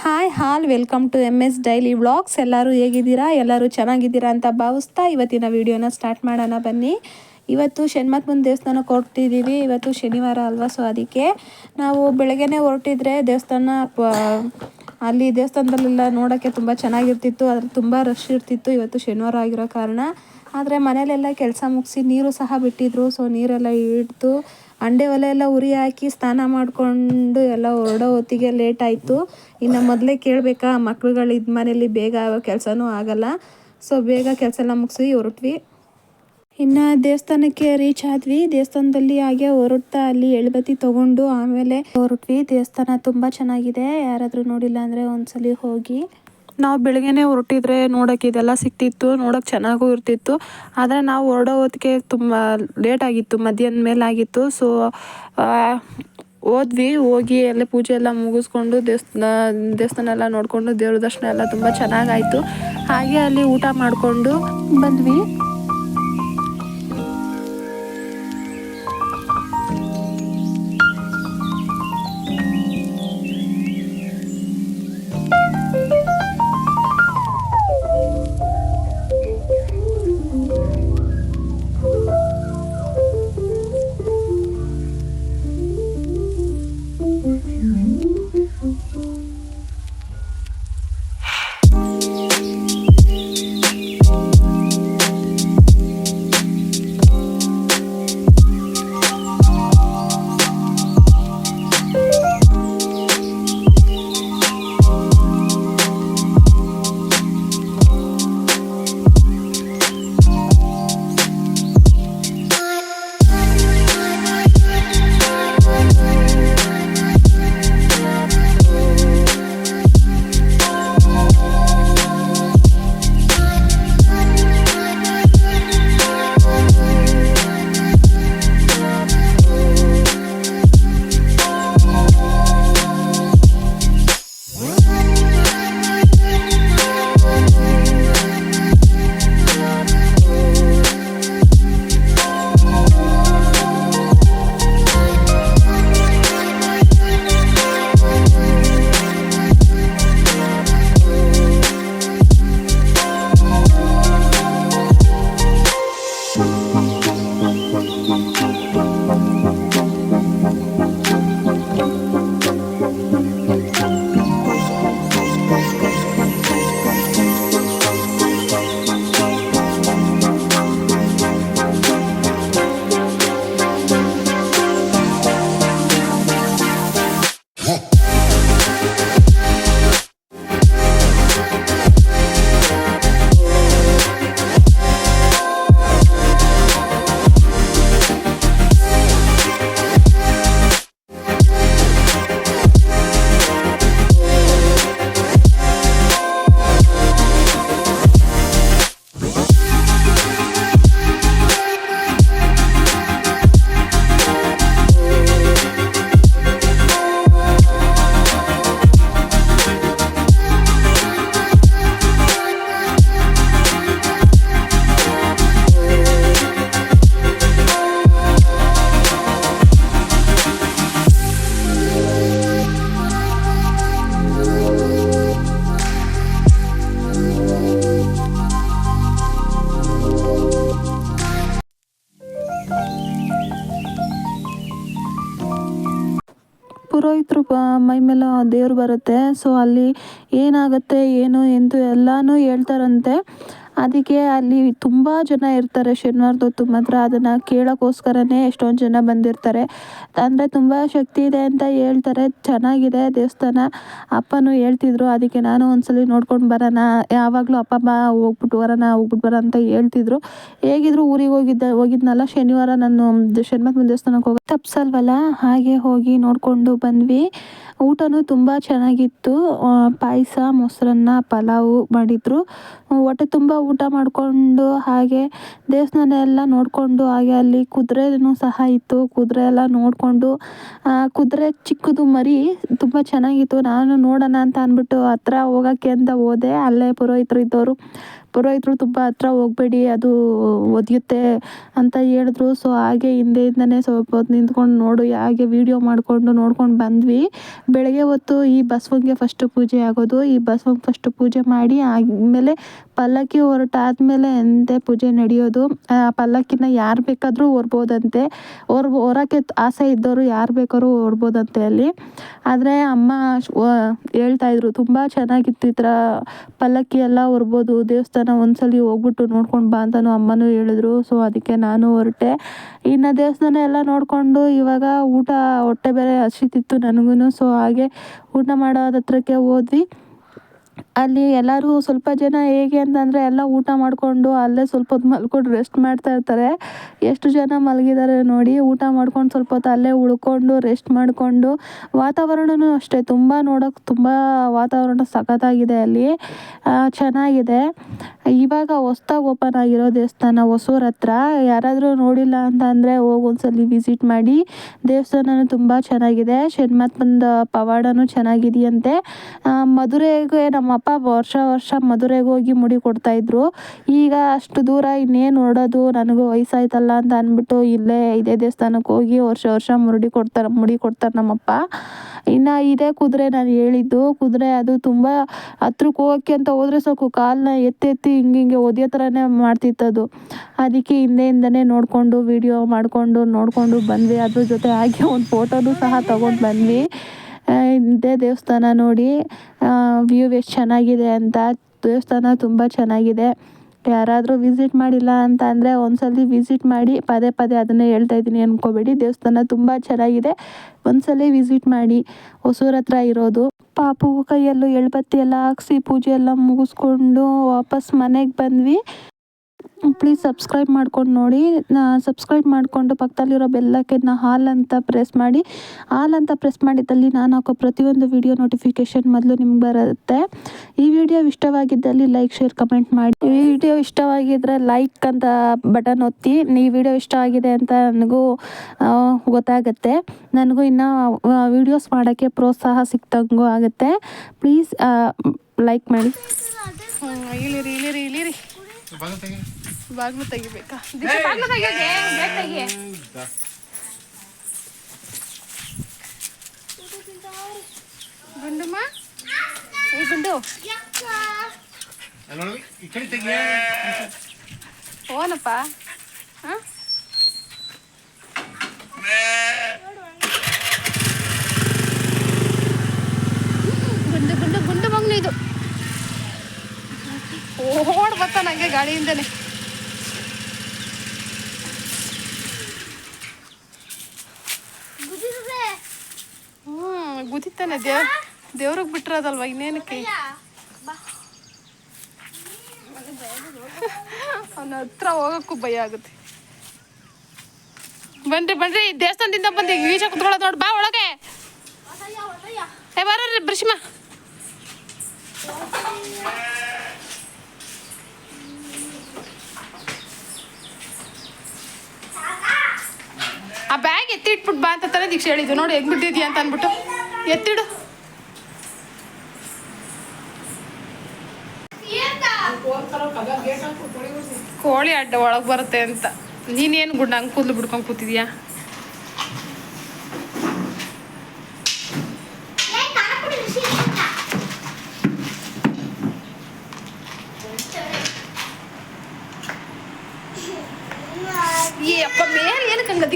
Hi all welcome to M S daily vlogs ಎಲ್ಲರೂ ಹೇಗಿದ್ದೀರಾ? ಎಲ್ಲರೂ ಚೆನ್ನಾಗಿದ್ದೀರಾ ಅಂತ ಭಾವಿಸ್ತಾ ಇವತ್ತಿನ ವಿಡಿಯೋನ ಸ್ಟಾರ್ಟ್ ಮಾಡೋಣ ಬನ್ನಿ. ಇವತ್ತು ಷಣ್ಮತ್ಮನ ದೇವಸ್ಥಾನಕ್ಕೆ ಹೊರಟಿದ್ದೀವಿ ಇವತ್ತು ಶನಿವಾರ ಅಲ್ವಾ? ಸೊ ಅದಕ್ಕೆ ನಾವು ಬೆಳಗ್ಗೆನೇ ಹೊರಟಿದ್ರೆ ದೇವಸ್ಥಾನ ಅಲ್ಲಿ ದೇವಸ್ಥಾನದಲ್ಲೆಲ್ಲ ನೋಡೋಕ್ಕೆ ತುಂಬ ಚೆನ್ನಾಗಿರ್ತಿತ್ತು. ಅದ್ರಲ್ಲಿ ತುಂಬ ರಶ್ ಇರ್ತಿತ್ತು. ಇವತ್ತು ಶನಿವಾರ ಆಗಿರೋ ಕಾರಣ. ಆದರೆ ಮನೇಲೆಲ್ಲ ಕೆಲಸ ಮುಗಿಸಿ ನೀರು ಸಹ ಬಿಟ್ಟಿದ್ರು. ಸೊ ನೀರೆಲ್ಲ ಇಡ್ತು ಅಂಡೆ ಒಲೆ ಎಲ್ಲ ಉರಿ ಹಾಕಿ ಸ್ನಾನ ಮಾಡಿಕೊಂಡು ಎಲ್ಲ ಹೊರಡೋ ಹೊತ್ತಿಗೆ ಲೇಟ್ ಆಯಿತು. ಇನ್ನು ಮೊದಲೇ ಕೇಳಬೇಕಾ, ಮಕ್ಳುಗಳು ಇದು ಮನೇಲಿ ಬೇಗ ಕೆಲಸನೂ ಆಗಲ್ಲ. ಸೊ ಬೇಗ ಕೆಲಸ ಎಲ್ಲ ಮುಗಿಸಿ ಹೊರಟ್ವಿ. ಇನ್ನು ದೇವಸ್ಥಾನಕ್ಕೆ ರೀಚ್ ಆದ್ವಿ. ದೇವಸ್ಥಾನದಲ್ಲಿ ಹಾಗೆ ಹೊರಡ್ತಾ ಅಲ್ಲಿ ಎಳ್ಬತ್ತಿ ತಗೊಂಡು ಆಮೇಲೆ ಹೊರಟ್ವಿ. ದೇವಸ್ಥಾನ ತುಂಬ ಚೆನ್ನಾಗಿದೆ. ಯಾರಾದರೂ ನೋಡಿಲ್ಲ ಅಂದರೆ ಒಂದ್ಸಲಿ ಹೋಗಿ. ನಾವು ಬೆಳಗ್ಗೆನೆ ಹೊರಟಿದ್ರೆ ನೋಡೋಕೆ ಇದೆಲ್ಲ ಸಿಕ್ತಿತ್ತು, ನೋಡೋಕೆ ಚೆನ್ನಾಗೂ ಇರ್ತಿತ್ತು. ಆದರೆ ನಾವು ಹೊರಡೋ ಹೊತ್ತಿಗೆ ತುಂಬ ಲೇಟ್ ಆಗಿತ್ತು, ಮಧ್ಯಾಹ್ನ ಮೇಲೆ ಆಗಿತ್ತು. ಸೊ ಹೋದ್ವಿ, ಹೋಗಿ ಎಲ್ಲ ಪೂಜೆ ಎಲ್ಲ ಮುಗಿಸ್ಕೊಂಡು ದೇವಸ್ಥಾನ ದೇವಸ್ಥಾನ ಎಲ್ಲ ನೋಡಿಕೊಂಡು ದೇವ್ರ ದರ್ಶನ ಎಲ್ಲ ತುಂಬ ಚೆನ್ನಾಗಾಯಿತು ಹಾಗೆ ಅಲ್ಲಿ ಊಟ ಮಾಡಿಕೊಂಡು ಬಂದ್ವಿ. ಪುರೋಹಿತರು ಮೈ ಮೇಲೆ ದೇವ್ರು ಬರುತ್ತೆ. ಸೊ ಅಲ್ಲಿ ಏನಾಗುತ್ತೆ ಏನು ಎಂದು ಎಲ್ಲನೂ ಹೇಳ್ತಾರಂತೆ. ಅದಕ್ಕೆ ಅಲ್ಲಿ ತುಂಬ ಜನ ಇರ್ತಾರೆ. ಶನಿವಾರದ ಹೊತ್ತು ಮಾತ್ರ ಅದನ್ನು ಕೇಳೋಕ್ಕೋಸ್ಕರನೇ ಎಷ್ಟೊಂದು ಜನ ಬಂದಿರ್ತಾರೆ. ಅಂದರೆ ತುಂಬ ಶಕ್ತಿ ಇದೆ ಅಂತ ಹೇಳ್ತಾರೆ. ಚೆನ್ನಾಗಿದೆ ದೇವಸ್ಥಾನ. ಅಪ್ಪನೂ ಹೇಳ್ತಿದ್ರು, ಅದಕ್ಕೆ ನಾನು ಒಂದ್ಸಲಿ ನೋಡ್ಕೊಂಡು ಬರೋಣ. ಯಾವಾಗಲೂ ಅಪ್ಪ ಬಾ ಹೋಗ್ಬಿಟ್ಟು ಬರೋಣ ಹೋಗ್ಬಿಟ್ಟು ಬರೋಣ ಅಂತ ಹೇಳ್ತಿದ್ರು. ಹೇಗಿದ್ರು ಊರಿಗೆ ಹೋಗಿದ್ದೆ, ಹೋಗಿದ್ನಲ್ಲ ಶನಿವಾರ ನಾನು ಶನಿವಾರ ದೇವಸ್ಥಾನಕ್ಕೆ ಹೋಗಿ ತಪ್ಸಲ್ವಲ್ಲ? ಹಾಗೆ ಹೋಗಿ ನೋಡಿಕೊಂಡು ಬಂದ್ವಿ. ಊಟನೂ ತುಂಬ ಚೆನ್ನಾಗಿತ್ತು. ಪಾಯಸ, ಮೊಸರನ್ನ, ಪಲಾವು ಮಾಡಿದ್ರು. ಹೊಟ್ಟೆ ತುಂಬ ಊಟ ಮಾಡಿಕೊಂಡು ಹಾಗೆ ದೇವಸ್ಥಾನ ಎಲ್ಲ ನೋಡಿಕೊಂಡು ಹಾಗೆ ಅಲ್ಲಿ ಕುದುರೆನೂ ಸಹ ಇತ್ತು. ಕುದುರೆ ಎಲ್ಲ ನೋಡಿಕೊಂಡು ಕುದುರೆ ಚಿಕ್ಕದು ಮರಿ ತುಂಬ ಚೆನ್ನಾಗಿತ್ತು. ನಾನು ನೋಡೋಣ ಅಂತ ಅಂದ್ಬಿಟ್ಟು ಹತ್ರ ಹೋಗೋಕ್ಕೆ ಅಂತ ಹೋದೆ. ಅಲ್ಲೇ ಪುರೋಹಿತರು ಇದ್ದವರು ಪುರೋಹಿತರು ತುಂಬ ಹತ್ರ ಹೋಗಬೇಡಿ, ಅದು ಒದಿಯುತ್ತೆ ಅಂತ ಹೇಳಿದ್ರು. ಸೊ ಹಾಗೆ ಹಿಂದೆಯಿಂದಲೇ ಸ್ವಲ್ಪ ಹೊತ್ತು ನಿಂತ್ಕೊಂಡು ನೋಡು, ಹಾಗೆ ವೀಡಿಯೋ ಮಾಡಿಕೊಂಡು ನೋಡ್ಕೊಂಡು ಬಂದ್ವಿ. ಬೆಳಗ್ಗೆ ಹೊತ್ತು ಈ ಬಸವನಿಗೆ ಫಸ್ಟ್ ಪೂಜೆ ಆಗೋದು. ಈ ಬಸವನಿಗೆ ಫಸ್ಟ್ ಪೂಜೆ ಮಾಡಿ ಆಮೇಲೆ ಪಲ್ಲಕ್ಕಿ ಹೊರಟಾದ್ಮೇಲೆ ಎಂದೇ ಪೂಜೆ ನಡೆಯೋದು. ಆ ಪಲ್ಲಕ್ಕಿನ ಯಾರು ಬೇಕಾದರೂ ಹೊರ್ಬೋದಂತೆ. ಹೊರ್, ಹೊರಕ್ಕೆ ಆಸೆ ಇದ್ದವರು ಯಾರು ಬೇಕಾದ್ರೂ ಹೊರ್ಬೋದಂತೆ ಅಲ್ಲಿ. ಆದರೆ ಅಮ್ಮ ಹೇಳ್ತಾಯಿದ್ರು ತುಂಬ ಚೆನ್ನಾಗಿತ್ತು ಈ ಥರ ಪಲ್ಲಕ್ಕಿ ಎಲ್ಲ ಹೊರ್ಬೋದು, ದೇವಸ್ಥಾನ ಒಂದ್ಸಲಿ ಹೋಗ್ಬಿಟ್ಟು ನೋಡ್ಕೊಂಡು ಬಾ ಅಂತಲೂ ಅಮ್ಮನೂ ಹೇಳಿದ್ರು. ಸೊ ಅದಕ್ಕೆ ನಾನು ಹೊರಟೆ. ಇನ್ನು ದೇವಸ್ಥಾನ ಎಲ್ಲ ನೋಡಿಕೊಂಡು ಇವಾಗ ಊಟ, ಹೊಟ್ಟೆ ಬೇರೆ ಹಸಿತಿತ್ತು ನನಗೂ ಸೊ ಹಾಗೆ ಊಟ ಮಾಡೋದತ್ರಕ್ಕೆ ಹೋದ್ವಿ. ಅಲ್ಲಿ ಎಲ್ಲರೂ ಸ್ವಲ್ಪ ಜನ ಹೇಗೆ ಅಂತಂದರೆ ಎಲ್ಲ ಊಟ ಮಾಡಿಕೊಂಡು ಅಲ್ಲೇ ಸ್ವಲ್ಪ ಹೊತ್ತು ಮಲ್ಕೊಂಡು ರೆಸ್ಟ್ ಮಾಡ್ತಾ ಇರ್ತಾರೆ. ಎಷ್ಟು ಜನ ಮಲಗಿದ್ದಾರೆ ನೋಡಿ, ಊಟ ಮಾಡ್ಕೊಂಡು ಸ್ವಲ್ಪ ಹೊತ್ತು ಅಲ್ಲೇ ಉಳ್ಕೊಂಡು ರೆಸ್ಟ್ ಮಾಡಿಕೊಂಡು ವಾತಾವರಣವೂ ಅಷ್ಟೇ, ತುಂಬ ನೋಡೋಕೆ ತುಂಬ ವಾತಾವರಣ ಸಖತ್ತಾಗಿದೆ ಅಲ್ಲಿ. ಚೆನ್ನಾಗಿದೆ. ಇವಾಗ ಹೊಸ್ದಾಗಿ ಓಪನ್ ಆಗಿರೋ ದೇವಸ್ಥಾನ ಹೊಸೂರ್ ಹತ್ರ ಯಾರಾದರೂ ನೋಡಿಲ್ಲ ಅಂತ ಅಂದರೆ ಹೋಗಿ ಒಂದ್ಸಲಿ ವಿಸಿಟ್ ಮಾಡಿ. ದೇವಸ್ಥಾನನೂ ತುಂಬ ಚೆನ್ನಾಗಿದೆ. ಶನ್ಮಾತ್ಮಂದ ಪವಾಡನೂ ಚೆನ್ನಾಗಿದೆಯಂತೆ. ಮಧುರೆಗೆ ನಮ್ಮ ಅಪ್ಪ ವರ್ಷ ವರ್ಷ ಮಧುರೆಗೆ ಹೋಗಿ ಮುಡಿ ಕೊಡ್ತಾಯಿದ್ರು ಈಗ ಅಷ್ಟು ದೂರ ಇನ್ನೇನು ಹೊರಡೋದು ನನಗೂ ವಯಸ್ಸಾಯ್ತಲ್ಲ ಅಂತ ಅಂದ್ಬಿಟ್ಟು ಇಲ್ಲೇ ಇದೇ ದೇವಸ್ಥಾನಕ್ಕೆ ಹೋಗಿ ವರ್ಷ ವರ್ಷ ಮುರುಡಿ ಕೊಡ್ತಾರೆ, ಮುಡಿ ಕೊಡ್ತಾರೆ ನಮ್ಮಪ್ಪ. ಇನ್ನು ಇದೇ ಕುದುರೆ ನಾನು ಹೇಳಿದ್ದು. ಕುದುರೆ ಅದು ತುಂಬ ಹತ್ರಕ್ಕೆ ಹೋಗೋಕ್ಕೆ ಅಂತ ಹೋದ್ರೆ ಸಾಕು. ಕಾಲನ್ನ ಎತ್ತಿ ಎತ್ತಿ ಹಿಂಗೆ ಹಿಂಗೆ ಒದೆಯೋ ಥರನೇ ಮಾಡ್ತಿತ್ತದು. ಅದಕ್ಕೆ ಹಿಂದೆಯಿಂದನೇ ನೋಡಿಕೊಂಡು ವಿಡಿಯೋ ಮಾಡಿಕೊಂಡು ನೋಡಿಕೊಂಡು ಬಂದ್ವಿ. ಅದ್ರ ಜೊತೆ ಹಾಗೆ ಒಂದು ಫೋಟೋನು ಸಹ ತೊಗೊಂಡು ಬಂದ್ವಿ. ಇದೇ ದೇವಸ್ಥಾನ ನೋಡಿ. ವ್ಯೂ ಎಷ್ಟು ಚೆನ್ನಾಗಿದೆ ಅಂತ, ದೇವಸ್ಥಾನ ತುಂಬ ಚೆನ್ನಾಗಿದೆ. ಯಾರಾದರೂ ವಿಸಿಟ್ ಮಾಡಿಲ್ಲ ಅಂತ ಅಂದರೆ ಒಂದ್ಸಲಿ ವಿಸಿಟ್ ಮಾಡಿ ಪದೇ ಪದೇ ಅದನ್ನೇ ಹೇಳ್ತಾ ಇದ್ದೀನಿ ಅಂದ್ಕೋಬೇಡಿ ದೇವಸ್ಥಾನ ತುಂಬ ಚೆನ್ನಾಗಿದೆ. ಒಂದ್ಸಲಿ ವಿಸಿಟ್ ಮಾಡಿ. ಹೊಸೂರ ಹತ್ರ ಇರೋದು. ಪಾಪು ಕೈಯಲ್ಲೂ ಎಳ್ಬತ್ತಿ ಎಲ್ಲ ಹಾಕ್ಸಿ ಪೂಜೆ ಎಲ್ಲ ಮುಗಿಸ್ಕೊಂಡು ವಾಪಸ್ ಮನೆಗೆ ಬಂದ್ವಿ. ಪ್ಲೀಸ್ ಸಬ್ಸ್ಕ್ರೈಬ್ ಮಾಡ್ಕೊಂಡು ನೋಡಿ. ಸಬ್ಸ್ಕ್ರೈಬ್ ಮಾಡಿಕೊಂಡು ಪಕ್ಕದಲ್ಲಿರೋ ಬೆಲ್ಲಕ್ಕೆನ ಹಾಲ್ ಅಂತ ಪ್ರೆಸ್ ಮಾಡಿ. ಹಾಲ್ ಅಂತ ಪ್ರೆಸ್ ಮಾಡಿದ್ದಲ್ಲಿ ನಾನು ಹಾಕೋ ಪ್ರತಿಯೊಂದು ವಿಡಿಯೋ ನೋಟಿಫಿಕೇಷನ್ ಮೊದಲು ನಿಮ್ಗೆ ಬರುತ್ತೆ. ಈ ವಿಡಿಯೋ ಇಷ್ಟವಾಗಿದ್ದಲ್ಲಿ ಲೈಕ್ ಶೇರ್ ಕಮೆಂಟ್ ಮಾಡಿ. ಈ ವಿಡಿಯೋ ಇಷ್ಟವಾಗಿದ್ದರೆ ಲೈಕ್ ಅಂತ ಬಟನ್ ಒತ್ತಿ. ಈ ವಿಡಿಯೋ ಇಷ್ಟ ಆಗಿದೆ ಅಂತ ನನಗೂ ಗೊತ್ತಾಗುತ್ತೆ. ನನಗೂ ಇನ್ನು ವಿಡಿಯೋಸ್ ಮಾಡೋಕ್ಕೆ ಪ್ರೋತ್ಸಾಹ ಸಿಕ್ತಂಗೂ ಆಗುತ್ತೆ. ಪ್ಲೀಸ್ ಲೈಕ್ ಮಾಡಿ. ಇಳಿರಿ ಇಳಿರಿ ಇಳಿರಿ. ಬಾಗ್ಲು ತೆಗಿಬೇಕಾ. ದೀಕ್ಷಾ, ಬಾಗ್ಲು ತೆಗಿಯೋಕೆ? ಬೇಗ ತೆಗಿ. ಗುಂಡಮ್ಮ ಏ ಗುಂಡು. ಓನಪ್ಪ ಹಾಂ? ಗುಂಡು ಗುಂಡು ಗುಂಡು ಮಗ್ನು ಇದು. ಓಡ್ ಬರ್ತಾನ ಹಂಗೆ ಗಾಡಿಯಿಂದನೇ ಗುದಿತಾನೆ ದೇವ್ ದೇವ್ರಿಗೆ ಬಿಟ್ಟಿರೋದಲ್ವ ಇನ್ನೇನಕ್ಕೆ? ಅವನ ಹತ್ರ ಹೋಗಕ್ಕೂ ಭಯ ಆಗುತ್ತೆ. ಬನ್ರಿ ಬನ್ರಿ ದೇವಸ್ಥಾನದಿಂದ ಬಂದು ಈಚ ಕುತ್ಕೊಳ್ಳೋದು ನೋಡಿ, ಬಾ ಒಳಗೆ. ಏ, ಬರ್ರಿ ಬ್ರಿಷ್ಮ ಆ ಬ್ಯಾಗ್ ಎತ್ತಿ ಇಟ್ಬಿಟ್ಟು ಬಾ ಅಂತ ತಾನೇ ದೀಕ್ಷೆ ಹೇಳಿದ್ದು. ನೋಡಿ, ಹೆಂಗ್ ಬಿಟ್ಟಿದ್ಯಾ ಅಂತ ಅಂದ್ಬಿಟ್ಟು. ಎತ್ತಿಡು. ಕೋಳಿ ಅಡ್ಡ ಒಳಗೆ ಬರುತ್ತೆ ಅಂತ. ನೀನೇನು ಗುಡ್ಡ ಹಂಗೆ ಕೂದಲು ಬಿಡ್ಕೊಂಡು ಕೂತಿದ್ಯಾ? ಏ ಅಪ್ಪ ಮೇಲೆ ಏನಕ್ಕೆ ಹಂಗೆ